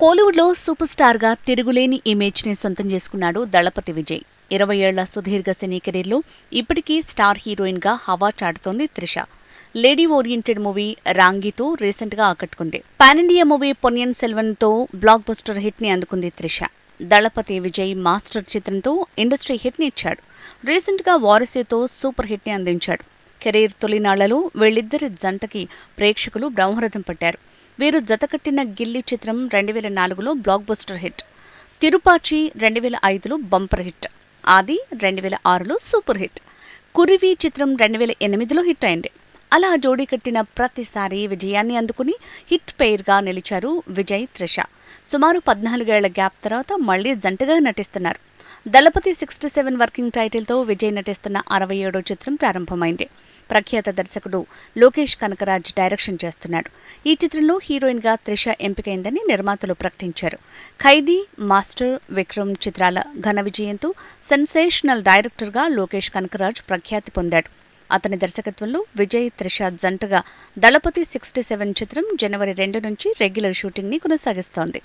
కోలీవుడ్లో సూపర్ స్టార్గా తిరుగులేని ఇమేజ్ని సొంతం చేసుకున్నాడు దళపతి విజయ్. ఇరవై ఏళ్ళ సుదీర్ఘ సినీ కెరీర్లో ఇప్పటికీ స్టార్ హీరోయిన్గా హవా చాటుతోంది త్రిష. లేడీ ఓరియంటెడ్ మూవీ రాంగీతో రీసెంట్గా ఆకట్టుకుంది. పానిండియా మూవీ పొన్యన్ సెల్వన్తో బ్లాక్ బస్టర్ హిట్ని అందుకుంది త్రిష. దళపతి విజయ్ మాస్టర్ చిత్రంతో ఇండస్ట్రీ హిట్ని ఇచ్చాడు. రీసెంట్గా వారసుతో సూపర్ హిట్ని అందించాడు. కెరీర్ తొలినాళ్ళలో వీళ్ళిద్దరి జంటకి ప్రేక్షకులు బ్రహ్మరథం పట్టారు. వీరు జతకట్టిన గిల్లి చిత్రం రెండు వేల నాలుగులో బ్లాక్ బస్టర్ హిట్ తిరుపాచి రెండు వేల ఐదులో బంపర్ హిట్ ఆది రెండు వేల ఆరులో సూపర్ హిట్ కురివి చిత్రం రెండు వేల ఎనిమిదిలో హిట్ అయింది. అలా జోడీ కట్టిన ప్రతిసారి విజయాన్ని అందుకుని హిట్ పెయిర్గా నిలిచారు విజయ్ త్రిష. సుమారు పద్నాలుగేళ్ళ గ్యాప్ తర్వాత మళ్ళీ జంటగా నటిస్తున్నారు. దళపతి సిక్స్టీ సెవెన్ వర్కింగ్ టైటిల్తో విజయ్ నటిస్తున్న అరవై ఏడో చిత్రం ప్రారంభమైంది. ప్రఖ్యాత దర్శకుడు లోకేష్ కనకరాజ్ డైరెక్షన్ చేస్తున్నాడు. ఈ చిత్రంలో హీరోయిన్గా త్రిష ఎంపికైందని నిర్మాతలు ప్రకటించారు. ఖైదీ మాస్టర్ విక్రమ్ చిత్రాల ఘన విజయంతో సెన్సేషనల్ డైరెక్టర్గా లోకేష్ కనకరాజ్ ప్రఖ్యాతి పొందాడు. అతని దర్శకత్వంలో విజయ్ త్రిష జంటగా దళపతి సిక్స్టీ సెవెన్ చిత్రం జనవరి రెండు నుంచి రెగ్యులర్ షూటింగ్ని కొనసాగిస్తోంది.